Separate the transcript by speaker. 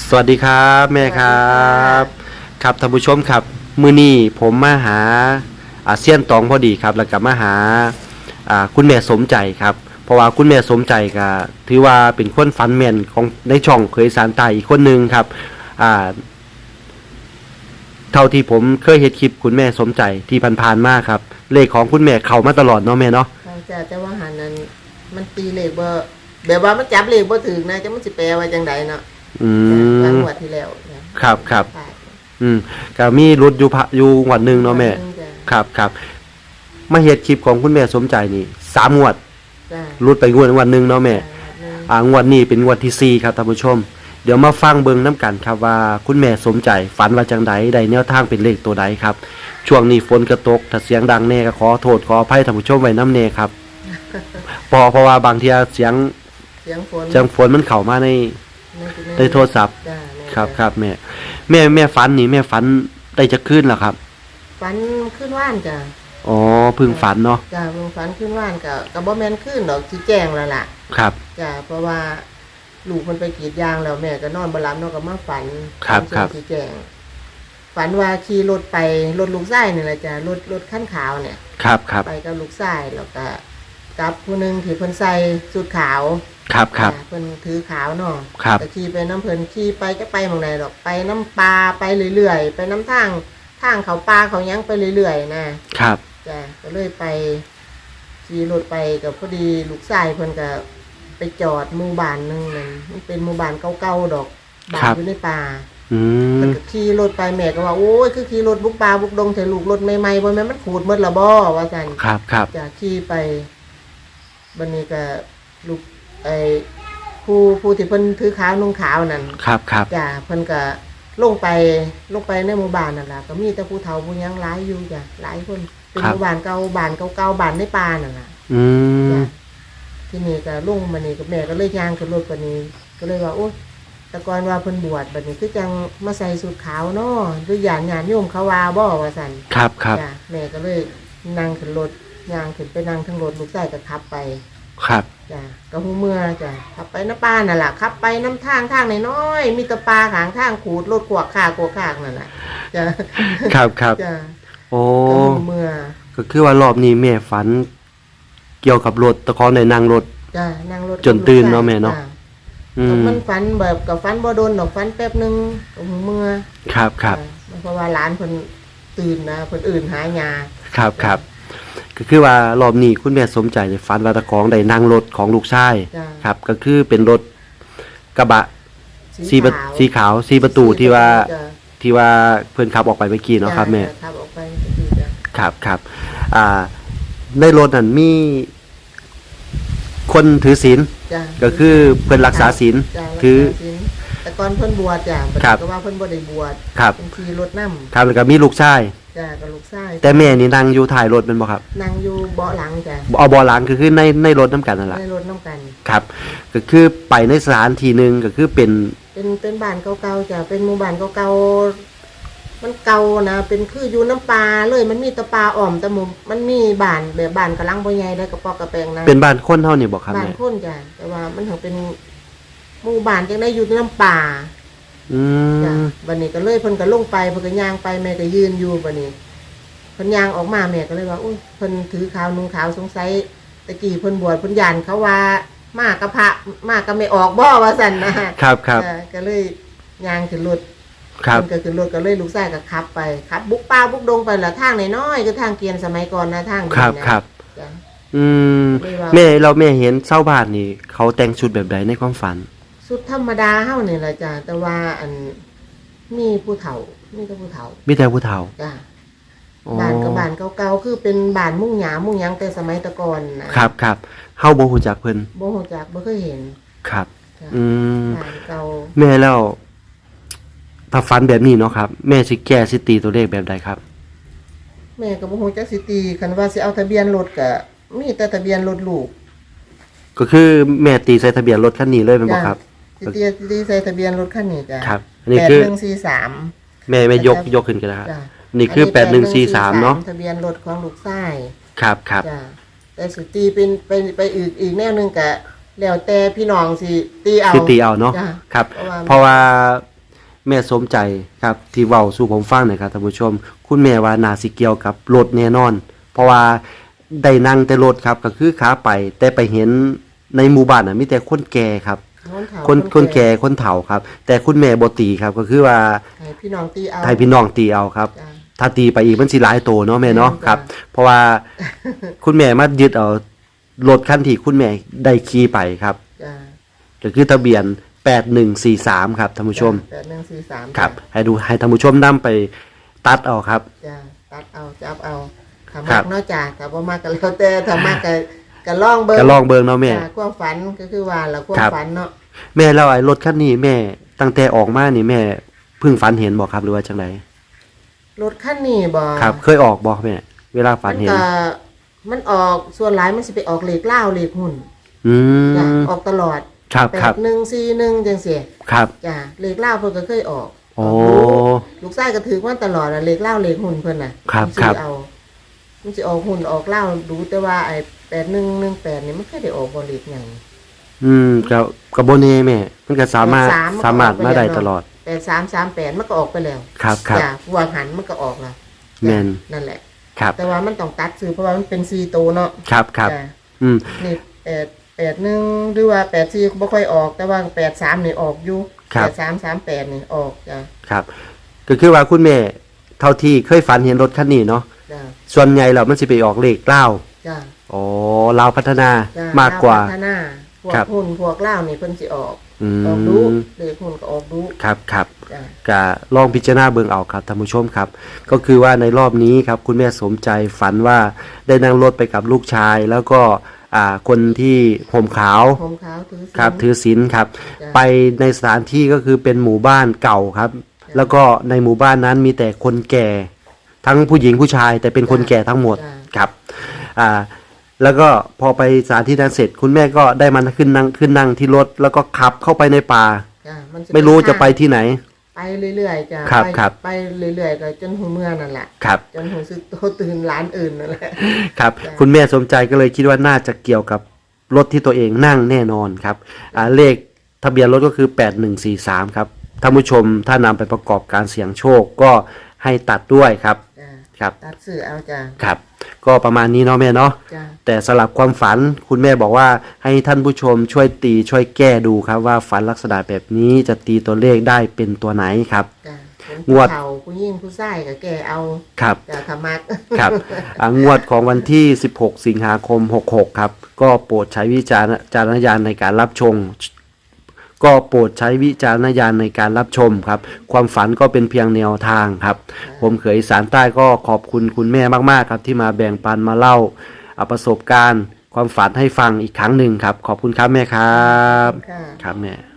Speaker 1: สวัสดีครับแม่ครับ ครับท่านผู้ชมครับมือนี้ผมมาหาอาเซียนตองพอดีครับ แล้วก็มาหาคุณแม่สมใจครับเพราะว่าคุณแม่สมใจก็ถือว่าเป็นคนฟันแมนของในช่องเคยสารตายอีกคนหนึ่งครับเท่าที่ผมเคยเห็นคลิปคุณแม่สมใจที่ผ่านๆมากครับ เลขของคุณแม่เขามาตลอดเนาะแม่เนาะ
Speaker 2: เราจะแต่ว่าหันนั้นมันตีเลขบ่แบบว่ามันจับเลขบ่ถึงนะจะมันสิแปลว่าจังใดเนาะ
Speaker 1: อื
Speaker 2: หลัง
Speaker 1: ม
Speaker 2: งวดที่แล้วเนี่ย
Speaker 1: ครับครับ
Speaker 2: ใช่
Speaker 1: อืมก็มีรุดอยู่พะอยู่งวันหนึ่งเนาะแม่
Speaker 2: จ้ะ
Speaker 1: ครับครับมาเฮ็ดคลิปของคุณแม่สมใจนี่สามงวด
Speaker 2: จ้ะ
Speaker 1: รุดไปงวดวันหนึ่งเนาะแม่
Speaker 2: จ้ะหนึ่ง
Speaker 1: อ่างวดนี้เป็นงวดที่สี่ครับท่านผู้ชม เดี๋ยวมาฟังเบิ่งน้ำกันครับว่าคุณแม่สมใจฝันว่าจังใดใดแนวทางเป็นเลขตัวใดครับ ช่วงนี้ฝนกระตกถ้าเสียงดังแน่ก็ขอโทษขออภัยท่านผู้ชมไว้น้ำเนครับเพอเพราะว่าบางทีเสียง
Speaker 2: เสียงฝน
Speaker 1: เสียงฝนมันเข้ามาใน
Speaker 2: ใน
Speaker 1: ในโทรศัพท์
Speaker 2: จ้ะแม่
Speaker 1: ครับ
Speaker 2: จ้ะ
Speaker 1: ครับแม่แม่แม่ฝันนี่แม่ฝันได้จะขึ้นแล้วครับ
Speaker 2: ฝันขึ้นว่านจ้ะ
Speaker 1: อ๋อเพึ่งฝันเนาะ
Speaker 2: จ้ะเพิ่งฝันขึ้นว่านก็ก็บ่แม่นขึ้นดอกสิแจ้งแล้วล่ะ
Speaker 1: ครับ
Speaker 2: จ้ะเพราะว่าลูกมันไปกรีดยางแล้วแม่ก็นอนบ่หลับเนาะก็มาฝัน
Speaker 1: ครับ
Speaker 2: ฝัน
Speaker 1: ครับ
Speaker 2: สิแจ้งฝันว่าขี่รถไปรถลูกชายนี่แหละจ้ะรถรถคันขาวเนี่ย
Speaker 1: ครับครับ
Speaker 2: ไปกับลูกชายแล้วก็กับผู้หนึงที่เพิ่นใส่สูทขาว
Speaker 1: ครับครับ
Speaker 2: อ่าเพิ่นถือขาวเนาะ
Speaker 1: ครับ
Speaker 2: ก็ขี่ไปน้ำเพิ่นขี่ไปก็ไปหมองไหนดอกไปน้ำปลาไปเรื่อยๆไปน้ำทางทางเขาปลาเขาหยังไปเรื่อยๆนะครับจ้ะก็เลยไปขี่รถไปกับพอดีลูกชายเพิ่นก็ไปจอดหมู่บ้านหนึงนั่นมันเป็นหมู่บ้านเก่าๆดอกบ้านอยู่ในป่า
Speaker 1: อื
Speaker 2: เพิ่
Speaker 1: ม
Speaker 2: นก็ขี่รถไปแม่ก็ว่าโอ้ยคือขี่รถบุกป่าบุกดงใส่ลูกรถใหม่ๆบ่แม่นมันขูดหมดละบ่ว่าซั่น
Speaker 1: ครับครับ
Speaker 2: จากขี่ไปบันนี้ก็ลูก ไอ้ผู้ผู้ที่เพิ่นถือขาวนุ่งขาวนั่น
Speaker 1: ครับครับ
Speaker 2: จ้ะเพิ่นก็ลงไปลงไปในหมู่บ้านนั่นล่ะก็มีแต่ผู้เฒ่าผู้ยังหลายอยู่จ้ะหลายคนเป็นหมู่บ้านเก่าบ้านเก่าๆบ้านในป่านั่นล่ะ
Speaker 1: อืม
Speaker 2: จ้ะที่นี่ก็ลงมานี่กับแม่ก็เลยย่างขึ้นรถบัดนี้ ก็เลยว่าโอ๊ยแต่ก่อนว่าเพิ่นบวชบัดนี้คือจังมาใส่สูทขาวเนาะหรือหยานญาติโยมเขาว่าบ่ว่าซั่น
Speaker 1: ครับครับ
Speaker 2: จ้ะแม่ก็เลยนั่งขึ้นรถย่างขึ้นไปนั่งทั้งรถลูกชายก็ขับไป
Speaker 1: ครับ
Speaker 2: จ้ะก็หูเมื่อจ้ะขับไปน้ำป้านั่นแหละขับไปน้ำทางทางน้อยๆมีแตะปลาขางทางขูดรถขวากขากวขากนั่นแหละจ้ะ
Speaker 1: ครับครับ
Speaker 2: จ้ะ
Speaker 1: โอ้
Speaker 2: ก็หูเมื่อ
Speaker 1: ก็คือว่ารอบนี้แม่ฝัน เกี่ยวกับรถตะคองในนางรถ
Speaker 2: จ้ะนั่งรถ
Speaker 1: จนตื่นเนาะแม่เนาะ
Speaker 2: จ้
Speaker 1: อื
Speaker 2: ก็
Speaker 1: ม
Speaker 2: มันฝันแบบกับฝันบ่โดนดอกฝันแป๊บหนึงก็หูเมื่อ
Speaker 1: ครับครับ
Speaker 2: จ้ะเพราะว่าร้านเพิ่นตื่นนะเพิ่นอื่นหายา
Speaker 1: ครับครับ ก็คือว่ารอบนี้คุณแม่สมใจได้ฝันว่าตะคองได้นั่งรถของลูกชาย
Speaker 2: จ้ะ
Speaker 1: ครับ ก็คือเป็นรถกระบะสี
Speaker 2: สี
Speaker 1: ประ
Speaker 2: ขาว
Speaker 1: สีขาวสีประตูที่ว่า
Speaker 2: จ้ะ
Speaker 1: ที่ว่าเพื่อนขับออกไปเมื่อกี้เนาะครับแม่
Speaker 2: จ้ะขับออกไปเมื่อกี้จ้ะ
Speaker 1: ครับครับอ่าในรถนั้นมี คนถือศีล
Speaker 2: จ้ะ
Speaker 1: ก็คือเพื่อนรักษาศีล
Speaker 2: จ้ะ
Speaker 1: คือ
Speaker 2: รักษาศีลแต่ก่อนเพิ่นบวชจ้ะบัด
Speaker 1: ครั
Speaker 2: นี้
Speaker 1: บ
Speaker 2: ก็ว่าเพิ่นบ่ได้บวช
Speaker 1: ครับ
Speaker 2: เป็นขี่รถนำ
Speaker 1: ครับแล้วก็มีลูกชาย
Speaker 2: จ้ะกับลูกชาย
Speaker 1: แต่แม่นี่นั่งอยู่ท้ายรถเป็นบ่ครับ
Speaker 2: นั่งอยู่เบาะหลังจ้ะ
Speaker 1: เอาเบอหลังก็คือในในรถน้ำกันนั่นแหละ
Speaker 2: ในรถน้ำกัน
Speaker 1: ครับ ก็คือไปในสถานที่หนึ่งก็คือเป็น
Speaker 2: เป็นเป็นบ้านเก่าๆจ้ะเป็นหมู่บ้านเก่าๆมันเก่านะเป็นคืออยู่น้ำปลาเลยมันมีแตะปลาอ่อมแต่หมู่มันมีบ้านแบบบ้านกำลังบ่ใหญ่ได้กระปอกกระแปงนะ
Speaker 1: เป็นบ้านคนเท่านี่บอกครับ
Speaker 2: บ้าน
Speaker 1: แม่
Speaker 2: คนจ้ะแต่ว่ามันถึงเป็นหมู่บ้านจังได้อยู่ในน้ำป่า
Speaker 1: อื
Speaker 2: จ้ะ
Speaker 1: ม
Speaker 2: บัดนี้ก็เลยเพิ่นก็ลงไปเพิ่นก็ย่างไปแม่ก็ยืนอยู่บัดนี้เพิ่นย่างออกมาแม่ก็เลยว่าอุ้ยเพิ่นถือขาวนุ่งขาวสงสัยตะกี้เพิ่นบวชเพิ่นยานเขาว่า มากกะพระมากก็ไม่ออกบ่ว่าซั่นนะครับ
Speaker 1: ครับ
Speaker 2: จ้ะก็เลยย่างขึ้นรถ
Speaker 1: ครับ
Speaker 2: เพิ่นก็ขึ้นรถก็เลยลูกชายก็ขับไปขับ บุกป่าบุกดงไปละทางน้อยๆคือทางเกียนสมัยก่อนนะทาง
Speaker 1: ครับ
Speaker 2: นี้นะครับ จ้ะ
Speaker 1: อืม
Speaker 2: ไม่ว่า
Speaker 1: แม่เราแม่เห็นเศร้าบ้านนี่ เขาแต่งชุดแบบใดในความฝัน
Speaker 2: สุดธรรมดาเฮานี่ล่ะจ้ะแต่ว่าอันมีผู้เฒ่ามีแต่ผู้เฒ่า
Speaker 1: มีแต่ผู้เฒ่า
Speaker 2: จ้ะ
Speaker 1: อ๋อ
Speaker 2: บ้านก็บ้านเก่าๆคือเป็นบ้านมุ่งหยามุ่งหยังแต่สมัยแตะก่อนนะครับ
Speaker 1: ครับเฮาบ่ฮู้จักเพิ่น
Speaker 2: บ่ฮู้จักบ่เคยเห็น
Speaker 1: ครับ
Speaker 2: จ้ะ
Speaker 1: อืม
Speaker 2: บ้านเก่า
Speaker 1: แม่แล้วถ้าฝันแบบนี้เนาะครับ แม่สิแก้สิตีตัวเลขแบบใดครับ
Speaker 2: แม่ก็บ่ฮู้จักสิตีคันว่าสิเอาทะเบียนรถก็มีแต่ทะเบียนรถลูก
Speaker 1: ก็คือแม่ตีใส่ทะเบียนรถคันนี้เลยเป็นบ่ครับ
Speaker 2: สิ ตีสิตีใส่ทะเบียนรถคันนี้จ้ะ
Speaker 1: ครับอันนี้คือ
Speaker 2: 8143
Speaker 1: แม่แม่ยกยกขึ้นกันนะครับ
Speaker 2: จ้ะ
Speaker 1: นี่คือแปดหนึ่งสี่สามเนาะ
Speaker 2: ทะเบียนรถของลูกชาย
Speaker 1: ครับครับ
Speaker 2: จ้ะแต่สิตีเป็นไปไปอีกอีกแนวหนึงก็แล้วแต่พี่น้องสิตีเอา
Speaker 1: คือตีเอาเนาะ
Speaker 2: จ้ะ
Speaker 1: ครับ
Speaker 2: เพราะว่า
Speaker 1: เพราะว่าแม่สมใจครับที่เว้าสู่ผมฟังหน่อยครับท่านผู้ชม คุณแม่ว่านาสิเกี่ยวกับรถแน่นอน เพราะว่าได้นั่งแต่รถครับก็คือขาไป แต่ไปเห็นในหมู่บ้านน่ะมีแต่คนแก่ครับ
Speaker 2: คนเฒ่า
Speaker 1: คนคนแก่คนเฒ่าครับ แต่คุณแม่บ่ตีครับก็คือว่า
Speaker 2: ให้พี่น้องตีเอา
Speaker 1: ให้พี่น้องตีเอาครับ
Speaker 2: จ้ะ
Speaker 1: ถ้าตีไปอีกมันสิหลายโตเนาะแม่เนาะ
Speaker 2: จ้ะ
Speaker 1: ครับ เพราะว่าคุณแม่มายึดเอารถคันที่คุณแม่ได้ขี่ไปครับ
Speaker 2: จ้ะ
Speaker 1: ก็คือทะเบียน 8143 ครับท่านผู้ชม
Speaker 2: แปดหนึ่งสี่สาม
Speaker 1: ครับ ให้ดูให้ท่านผู้ชมนํไปตัดเอาครับ
Speaker 2: จ้ะตัดเอาจับเอาถ้า
Speaker 1: ครั
Speaker 2: มาก
Speaker 1: บ
Speaker 2: เนาะจ้ะถ้าบ่มากก็แล้วแต่ถ้ามากก็ ก็ลองเบิ่ง
Speaker 1: ก็ลองเบิ่งเนาะแม่
Speaker 2: จ้ะความฝันก็คือว่าละความ
Speaker 1: ครับ
Speaker 2: ฝันเนาะ
Speaker 1: แม่แล้วไอ้รถคันนี้แม่ตั้งแต่ออกมานี่แม่เพิ่งฝันเห็นบ่ครับหรือว่าจังได
Speaker 2: รถคันนี้บ่
Speaker 1: ครับ เคยออกบ่แม่เวลาฝันเห็น
Speaker 2: มัก็มันออกส่วนหลายมันสิไปออกเลขเล่าวเลขหุ้น
Speaker 1: อื
Speaker 2: จ้ะ
Speaker 1: ม
Speaker 2: ออกตลอด
Speaker 1: ครับ
Speaker 2: แป
Speaker 1: ครับ
Speaker 2: ดหนึ่งสี่หนึ่งจังซี่
Speaker 1: ครับ
Speaker 2: จ้ะเลขเล่าวเพิ่นก็เคยออก
Speaker 1: โอ้
Speaker 2: กดูลูกชายก็ถือว่าตลอดอะเลขเล่าวเลขหุ้นเพิ่นน่ะ
Speaker 1: ครับ
Speaker 2: มันสิ
Speaker 1: ครับ
Speaker 2: เอามันสิออกหุ้นออกเล่าวดูแต่ว่าไอ้ แปดหนึ่งหนึ่งแปดนี่มันเคยได้ออกบ่เลขหยัง
Speaker 1: อืมก็ก็บ่แน่แม่มันก็สามารถ
Speaker 2: แปดสามมันก็
Speaker 1: สามารถ
Speaker 2: ออกไป
Speaker 1: มาได้
Speaker 2: แล้ว
Speaker 1: ตลอด
Speaker 2: แปดสามสามแปดมันก็ออกไปแล้ว
Speaker 1: ครับครับ
Speaker 2: จ้ะวางหันมันก็ออกแล้ว
Speaker 1: แม่น
Speaker 2: นั่นแหละ
Speaker 1: ครับ
Speaker 2: แต่ว่ามันต้องตัดซื้อเพราะว่ามันเป็นซีโตวเนาะ
Speaker 1: ครับครับ
Speaker 2: จ้ะ
Speaker 1: อืม
Speaker 2: นี่แปดแปดหนึ่งหรือว่าแปดสี่บ่ค่อยออก แต่ว่าแปดสามนี่ออกอยู่
Speaker 1: ครั
Speaker 2: แป
Speaker 1: บ
Speaker 2: ดสามสามแปดนี่ออกจ้ะ
Speaker 1: ครับ ก็คือว่าคุณแม่ เท่าที่เคยฝันเห็นรถคันนี้เนาะ
Speaker 2: จ้ะ
Speaker 1: ส่วนใหญ่แล้วมันสิไปออกเลขเล่าว
Speaker 2: จ้ะ
Speaker 1: อ๋อลาวพัฒนา
Speaker 2: จ้ะ
Speaker 1: มากกว่า
Speaker 2: ลพัฒนาพวก
Speaker 1: ครับ
Speaker 2: หุ้นพวกเล่าวนี่เพิ่นสิออก
Speaker 1: อื
Speaker 2: ออกดู
Speaker 1: ม
Speaker 2: เลขหุ้นก็ออกดู
Speaker 1: ครับครับ
Speaker 2: จ้ะ
Speaker 1: ก็ลองพิจารณาเบิ่งเอาครับท่านผู้ชมครับ ก็คือว่าในรอบนี้ครับคุณแม่สมใจฝันว่าได้นั่งรถไปกับลูกชาย แล้วก็อ่าคนที่ห่มขาว
Speaker 2: ผมขาวถือศีล
Speaker 1: ครับถือศีลครับ
Speaker 2: จ้ะ
Speaker 1: ไปในสถานที่ก็คือเป็นหมู่บ้านเก่าครับ
Speaker 2: จ้ะ
Speaker 1: แล้วก็ในหมู่บ้านนั้นมีแต่คนแก่ ทั้งผู้หญิงผู้ชายแต่เป็นคน
Speaker 2: จ้ะ
Speaker 1: แก่ทั้งหมด
Speaker 2: จ้ะ
Speaker 1: ครับ อ่า แล้วก็พอไปสถานที่นั้นเสร็จ คุณแม่ก็ได้มาขึ้นนั่งขึ้นนั่งที่รถ แล้วก็ขับเข้าไปในป่า
Speaker 2: จ้ะมันสิ
Speaker 1: ไม่รู้จะไป
Speaker 2: ทาง
Speaker 1: ที่ไหน
Speaker 2: ไปเรื่อยๆจ้ะ
Speaker 1: ครับ
Speaker 2: ไป
Speaker 1: ครับ
Speaker 2: ไปเรื่อยๆก็จนหูเมื่อนั่นแหละ
Speaker 1: ครับ
Speaker 2: จนหูซึกโตตื่นร้านอื่นนั่นแหละ
Speaker 1: ครับ
Speaker 2: จ้ะ
Speaker 1: คุณแม่สมใจก็เลยคิดว่าน่าจะเกี่ยวกับรถที่ตัวเองนั่งแน่นอนครับอ่าเลขทะเบียนรถก็คือ 8143 ครับท่านผู้ชมถ้านำไปประกอบการเสี่ยงโชคก็ให้ตัดด้วยครับ
Speaker 2: จ้ะ
Speaker 1: ครับ
Speaker 2: ตัดสื่อเอาจ้ะ
Speaker 1: ครับ ก็ประมาณนี้เนาะแม่เนาะ
Speaker 2: จ้ะ
Speaker 1: แต่สลับความฝันคุณแม่บอกว่าให้ท่านผู้ชมช่วยตีช่วยแก้ดูครับว่าฝันลักษณะแบบนี้จะตีตัวเลขได้เป็นตัวไหนครับ
Speaker 2: จ้ะเป็น
Speaker 1: งวด
Speaker 2: ผู้เฒ่าผู้ยิ่งผู้ชายก็แก่เอา
Speaker 1: ครับ
Speaker 2: จ้ะขมัก
Speaker 1: ครับอ่างวดของวันที่ 16 สิงหาคม 66 ครับ ก็โปรดใช้วิจารณจารณญาณในการรับชม ก็โปรดใช้วิจารณญาณในการรับชมครับ ความฝันก็เป็นเพียงแนวทางครับ ผมเขยอีสารใต้ก็ขอบคุณคุณแม่มากๆครับ ที่มาแบ่งปันมาเล่าอ่าประสบการณ์ ความฝันให้ฟังอีกครั้งหนึ่งครับ ขอบคุณครับแม่ครับ
Speaker 2: ค่ะ
Speaker 1: ครับแม่